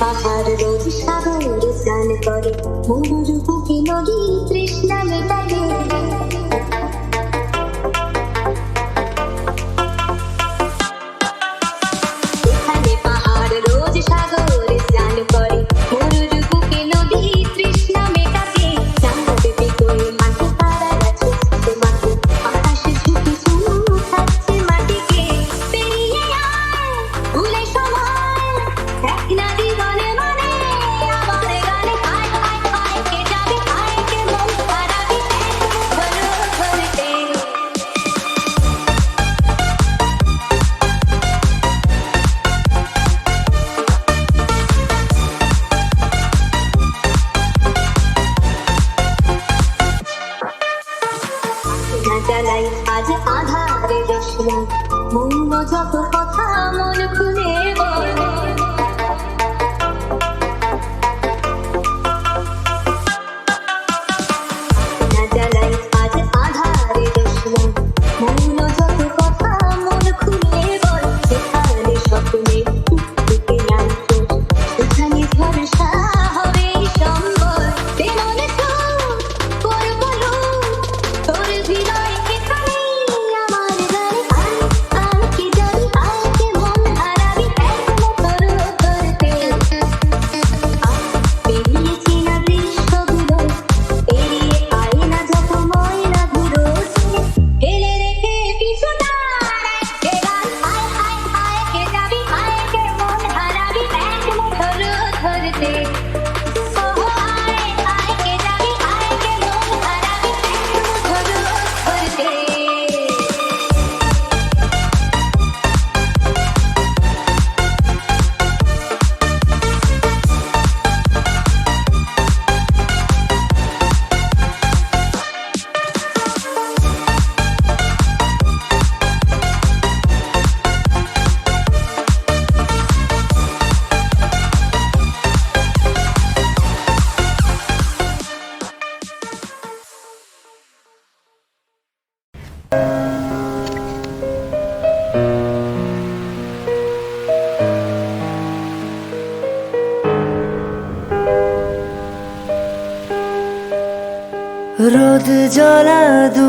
পাহাড় রোজ সাগরে স্নান করে মরুর আজ আধারে দেখলাম। মৌন যত কথা মন খুলে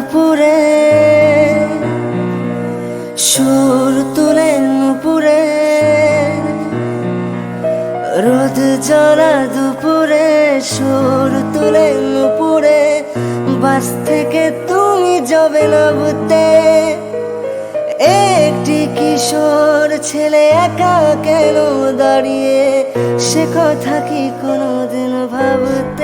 দুপুরে সুর তুলে নুপুরে, রোদ জ্বলা দুপুরে, সুর তুলে নুপুরে, বাস থেকে তুমি যাবে না বুঝতে। একটি কিশোর ছেলে একা কেন দাঁড়িয়ে? সে কথা কি কোনোদিন ভাবতে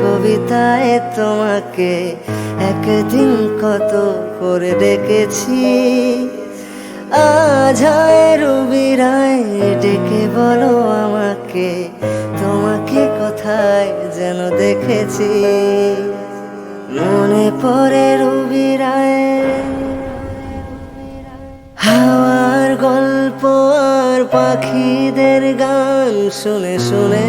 কবিতায় তোমাকে একদিন কত করে ডেকেছি। আজ হয় রবি রায় ডেকে বলো আমাকে, তোমাকে কোথায় যেন দেখেছি। মনে পড়ে রবি রায় হাওয়ার গল্প আর পাখিদের গান শুনে শুনে।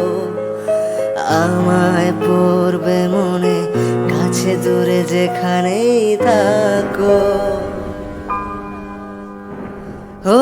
আমায় পড়বে মনে কাছে দূরে যেখানেই থাকো। ও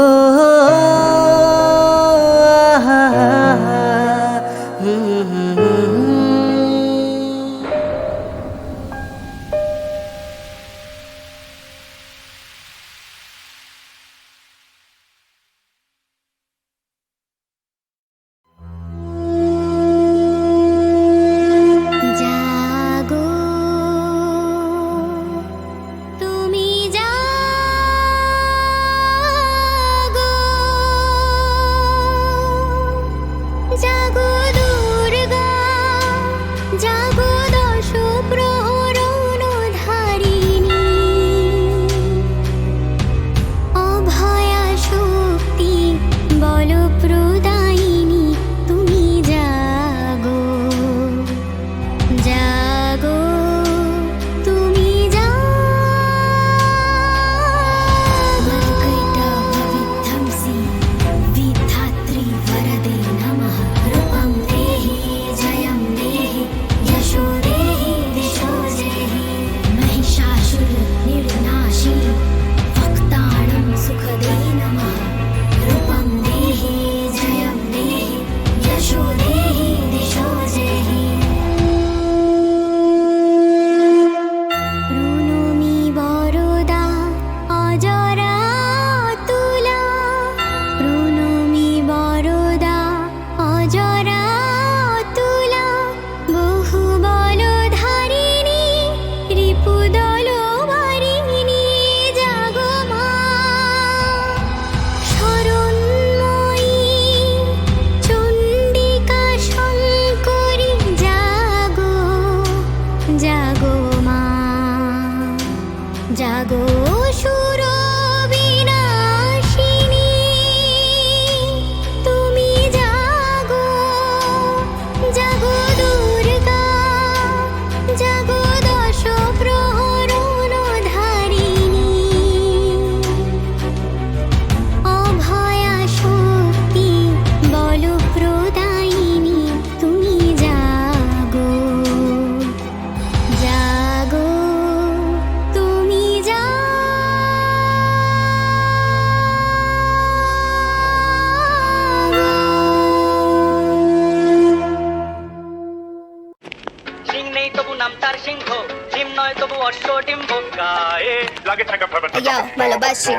ভালোবাসি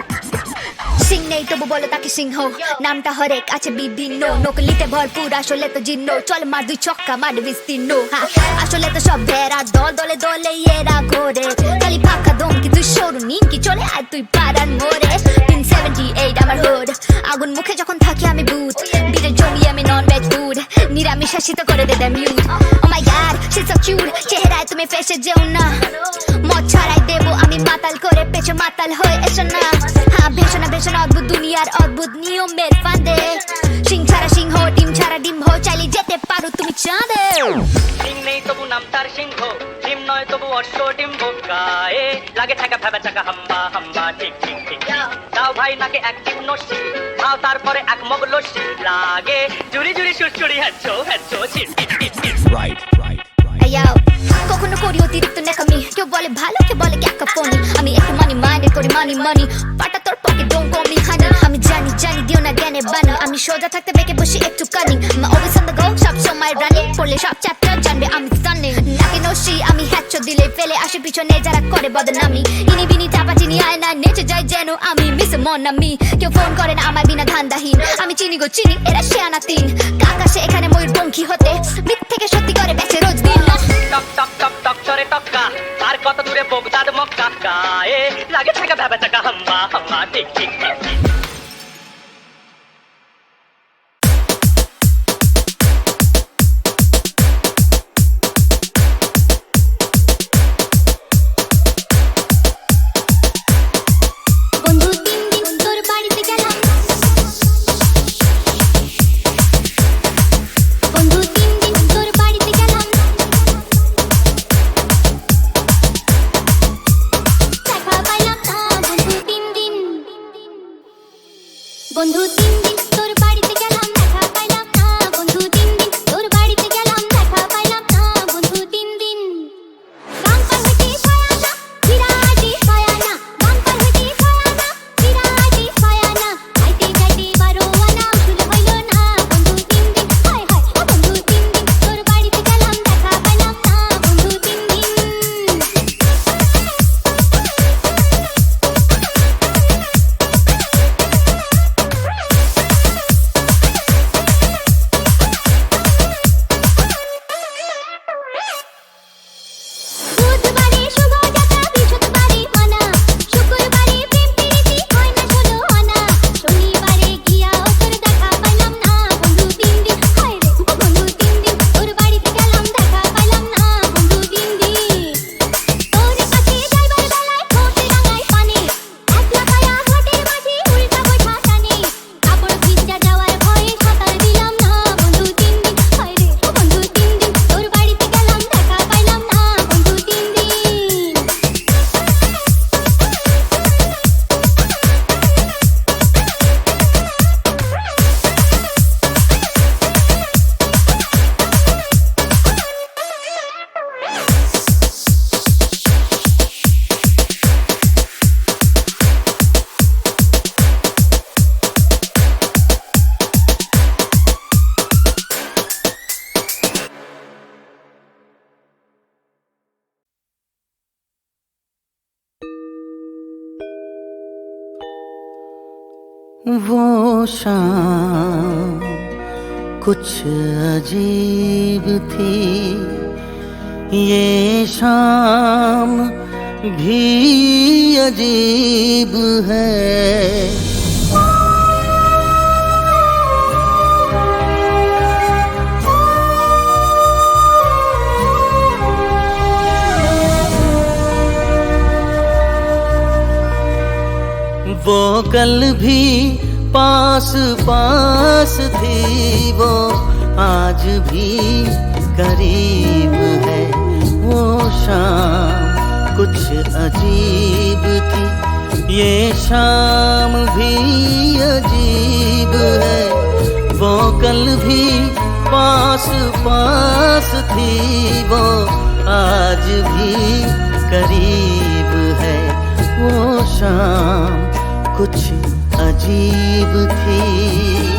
সিং নেই তবু বলো তাকে সিংহ। নামটা হরেক, আছে বিভিন্ন। নকলিতে ভরপুর, আসলে তো জিন্ন চল মার দুই ছক্কা, মার বিস্তীর্ণ। আসলে তো সব ভেড়া, দল দলে দলে এরা ঘোরে। খালি ফাঁকা দম কি তুই সরু নিন কি চলে আর তুই পারার মোরে তিন সেভেন্টি এইট আমার হোড আগুন মুখে যখন থাকি আমি বুথ বীরের জমি আমি নন ভেজ ফুড নিরামিষ হাসিত করে দে মিউট ও মাই গড সে সো কিউট চেহারায় তুমি ফেসে যেও না। মদ ছাড়াই দেবো আমি মাতাল করে পেছনে মাতাল হয়ে এসো না। হ্যাঁ ভেষণা ভেষণা অদ্ভুত দুনিয়ার অদ্ভুত নিয়মের ফাঁদে। সিং ছাড়া সিংহ, ডিম ছাড়া ডিম হো, চাইলে যেতে পারো তুমি চাঁদে। সিং নেই তবু নাম তার সিংহ, ডিম নয় তবু অশ্ব ডিম্ব। গায়ে লাগে থাকা ভাবে চাকা হাম্বা হাম্বা, ঠিক ঠিক। ভাই নাকে এক টিপ নসি খাও তারপরে এক মগ লস্যি লাগে জুড়ি জুড়ি ছিট ছিট ছিট Ayo, কখনো করি অতিরিক্ত নেকামি কেউ বলে ভালো কেউ বলে ক্যাকাপনি। আমি একটু মানি মাইন্ড করি মানি মানি পাটা তোর পকে ডোন কমি হানি আমি জানি জানি দিও না জ্ঞানে বানি আমি সোজা থাকতে বেঁকে বসে একটু কানি অলওয়েজ অন দ্য গো সব সময় রানিং। পড়লে সব চ্যাপ্টার জানবে আমি নসি আমি হ্যাচ্ছ দিলে ফেলে আসে পিছনে যারা করে বদনামি। ইনি বিনি চাপা চিনি আয় না নেচে যায় যেন আমি মিস মন আমি কেউ ফোন করে না, আমার বিনা ধান্দাহীন। আমি চিনি গো, চিনি, এরা শেয়ানা তিন আকাশে এখানে ময়ূর পঙ্খী হতে মিথ থেকে সত্যি করে বেঁচে রোজ দিন। টক টক টক টক, চরে টক্কা। আর কত দূরে বোগদাদ মক্কা। গায়ে লাগে থাকা হাম্বা হাম্বা ঠিক ঠিক ঠিক। वो शाम कुछ अजीब थी। ये शाम भी अजीब है। वो कल भी पास पास थी वो, आज भी करीब है। वो शाम कुछ अजीब थी, ये शाम भी अजीब है। वो कल भी पास पास थी वो, आज भी करीब है। वो शाम कुछ अजीब थी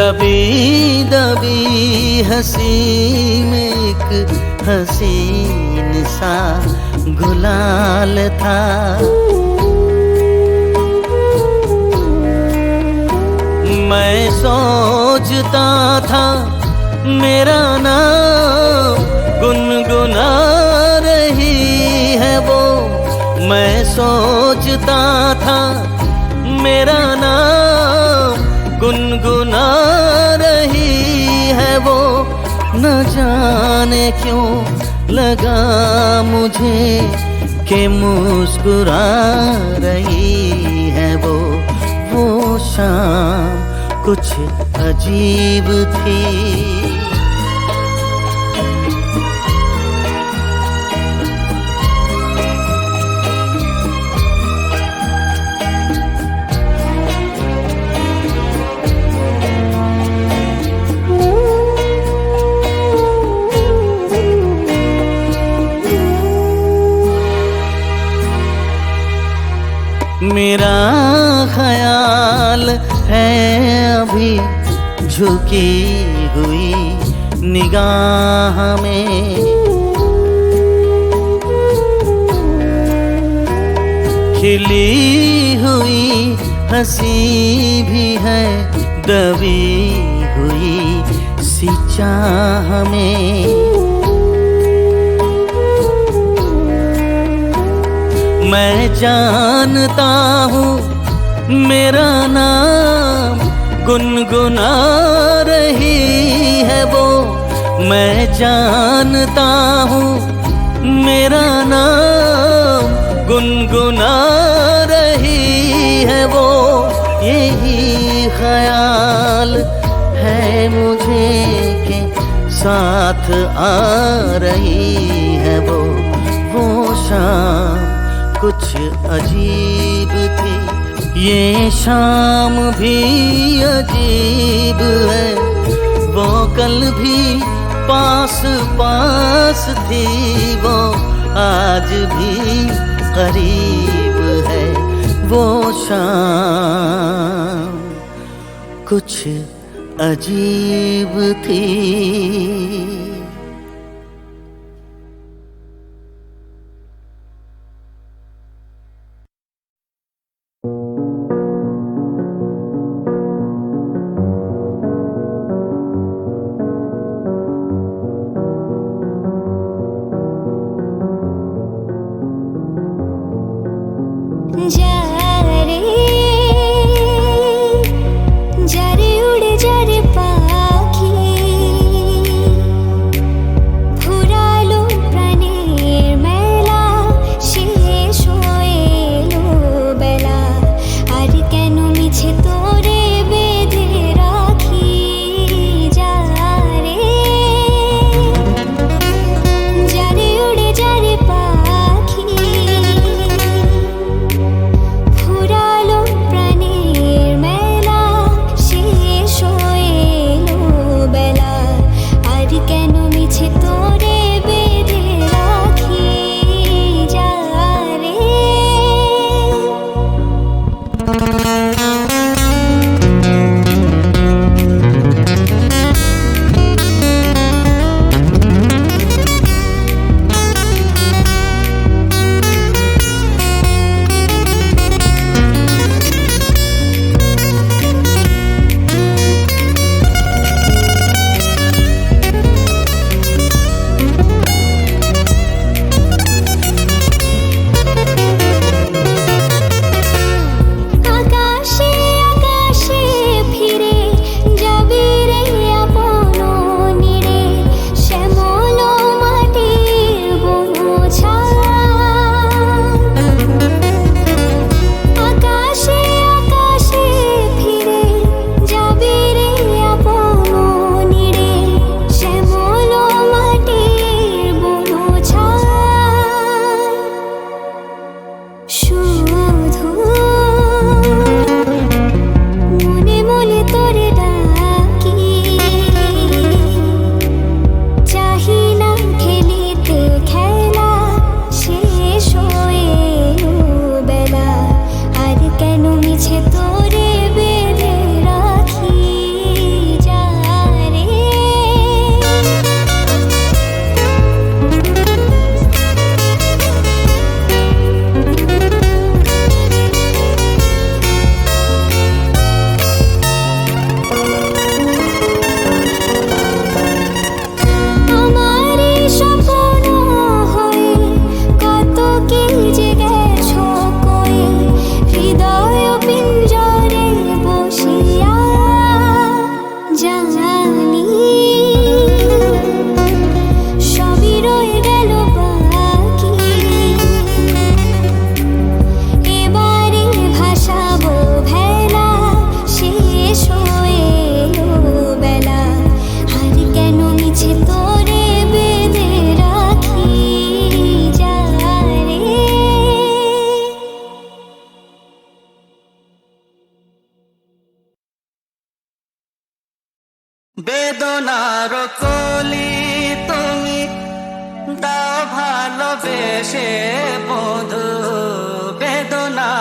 दबी दबी हँसी में एक हसीन सा गुलाल था। मैं सोचता था मेरा नाम गुनगुना रही है वो। मैं सोचता था मेरा नाम गुनगुना न जाने क्यों लगा मुझे के मुस्कुरा रही है वो वो शाम कुछ अजीब थी। झुकी हुई निगाह में। खिली हुई हँसी भी है, दबी हुई सी चाह में। मैं जानता हूँ मेरा नाम गुनगुना रही है वो। मैं जानता हूँ मेरा नाम गुनगुना रही है वो। यही ख्याल है मुझे के साथ आ रही है वो। वो शाम कुछ अजीब ये शाम भी अजीब है। वो कल भी पास पास थी। वो आज भी करीब है। वो शाम कुछ अजीब थी।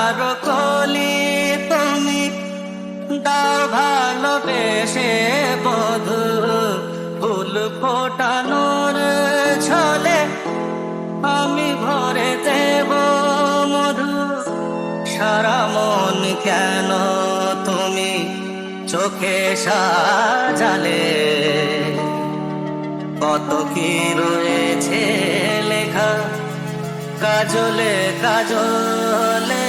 বেদনার কলি তুমি দাও ভালোবেসে বধু ফুল ফোটানোর ছলে আমি ভরে দেব মধু। সারা মন কেন তুমি চোখে সাজালে? কত কি রয়েছে লেখা? কাজলে কাজলে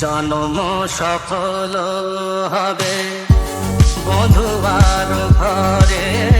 জন্ম সফল হবে। বধুবার ঘরে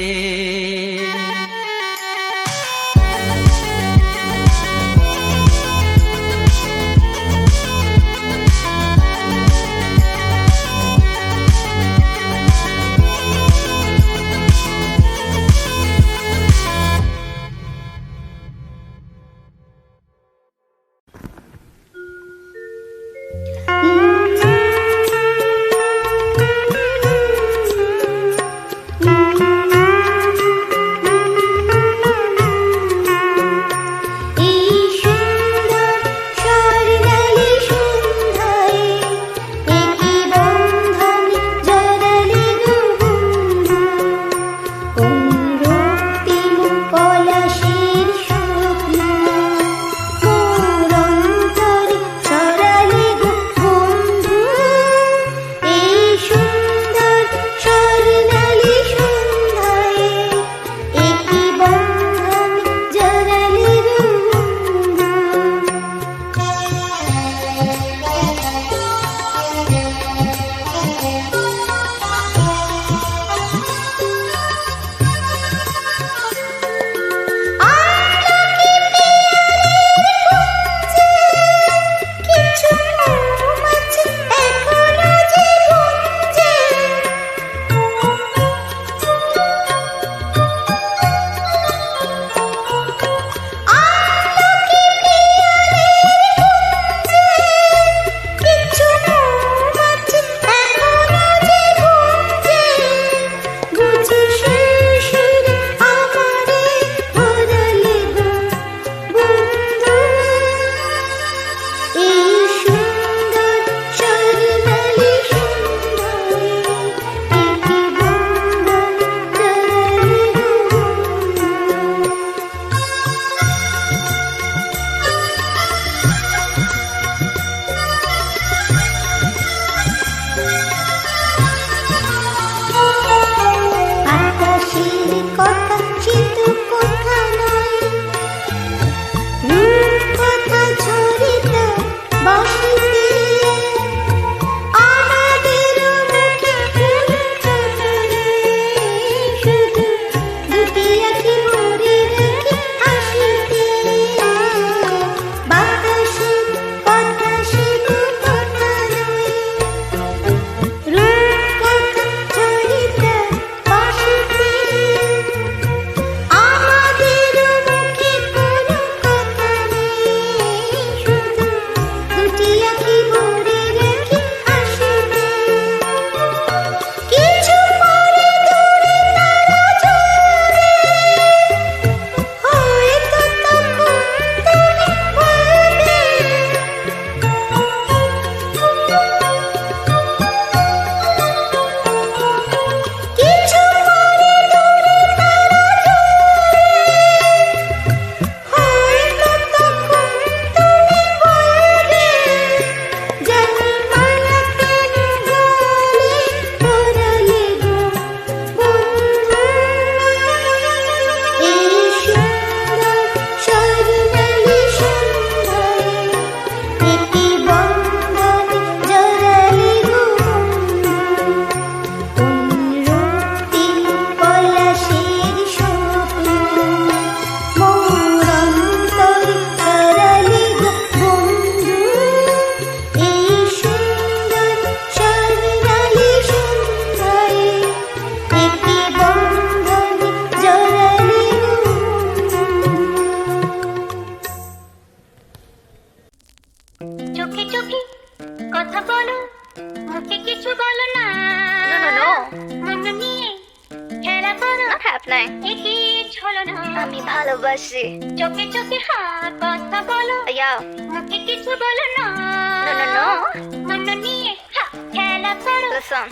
লাই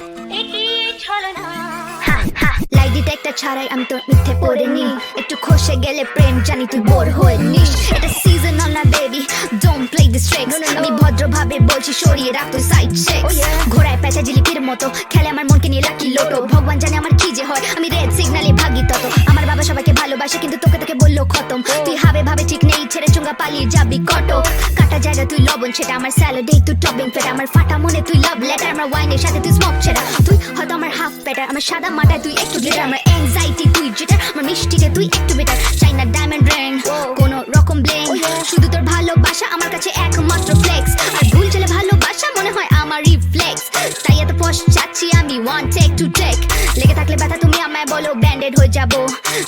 একটা ছাড়াই আমি তোর মিথ্যে পড়িনি। একটু খসে গেলে প্রেম জানি তুই বোর হয়ে নিস এটা সিজনাল না baby don't play this tricks আমি ভদ্রভাবে বলছি সরিয়ে রাখ তুই সাইড সেক্স ঘোড়ায় পেঁচা জিলিপির মতো খেলে আমার মনকে নিয়ে লাকি লোটো। ভগবান জানে আমার কি যে হয় আমি রেড সিগনালে ভাগি তত। আমার বাবা সবাইকে ভালোবাসে কিন্তু তোকে তোকে বলল খতম। তুই হাবে ভাবে ঠিক নেই ছেড়ে চুঙ্গা পালিয়ে যাবি কটো কাটা। জায়গা তুই লবণ সেটা আমার স্যালাডে তুই টপিং ফেটা আমার ফাটা মনে তুই লাভ লেটার আমার ওয়াইনের সাথে তুই স্মোক ছেড়া তুই হয়তো আমার হাফ পেটার আমার সাদা মাটায় তুই একটু গ্লিটার আমার অ্যাংজাইটি তুই যেটা আমার মিষ্টিতে তুই একটু বেটার চাইনা ডায়মন্ড রিং কোন রকম ব্লিং শুধু তোর ভালোবাসা আমার কাছে একমাত্র ফ্লেক্স আর ভুল চলে ভালোবাসা মনে হয় আমার রিফ্লেক্স তাই এত পশ চাচ্ছি আমি ওয়ান টেক টু টেক লেগে থাকলে ব্যথা তুমি আমায় বলো ব্যান্ডেড হয়ে যাব।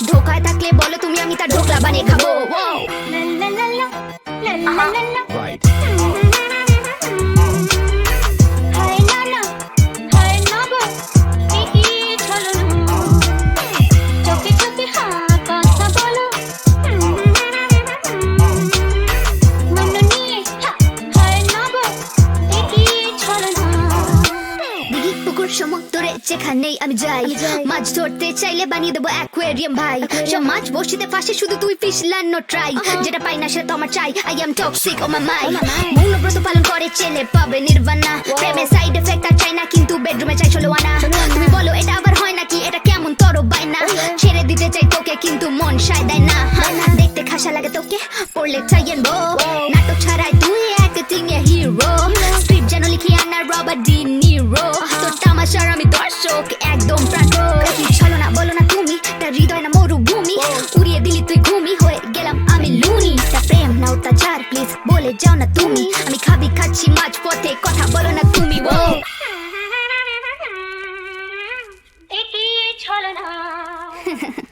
ধোকায় থাকলে বলো তুমি আমি তার ঢোকলা বানিয়ে খাব। Right. মাছ ধরতে চাইলে বানিয়ে দেবো অ্যাকোয়ারিয়াম ভাই। সব মাছ বসিতে পাশে শুধু তুই ফিশ লানো ট্রাই। যেটা পাই না সেটা তো আমার চাই। আই এম টক্সিক ও মাই মাই মৌনব্রত পালন করে ছেলে পাবে নির্বাণা। প্রেমে সাইড এফেক্ট আর চাই না কিন্তু বেডরুমে চাই চলো আনা তুমি বলো এটা আবার হয় নাকি? এটা কেমন তর বাইনা ছেড়ে দিতে চাই তোকে কিন্তু মন সায় দেয় না। দেখতে খাসা লাগে তোকে পড়লে চাই বো নাটক ছাড়াই তুই অ্যাক্টিং এ হিরো স্ক্রিপ্ট যেন লিখি আনা রবার্ট ডি নিরো তোর তামাশার ছাড় প্লিজ বলে যাও না তুমি। আমি খাবি খাচ্ছি মাছ পথে কথা বলো না তুমি ও ছলনা?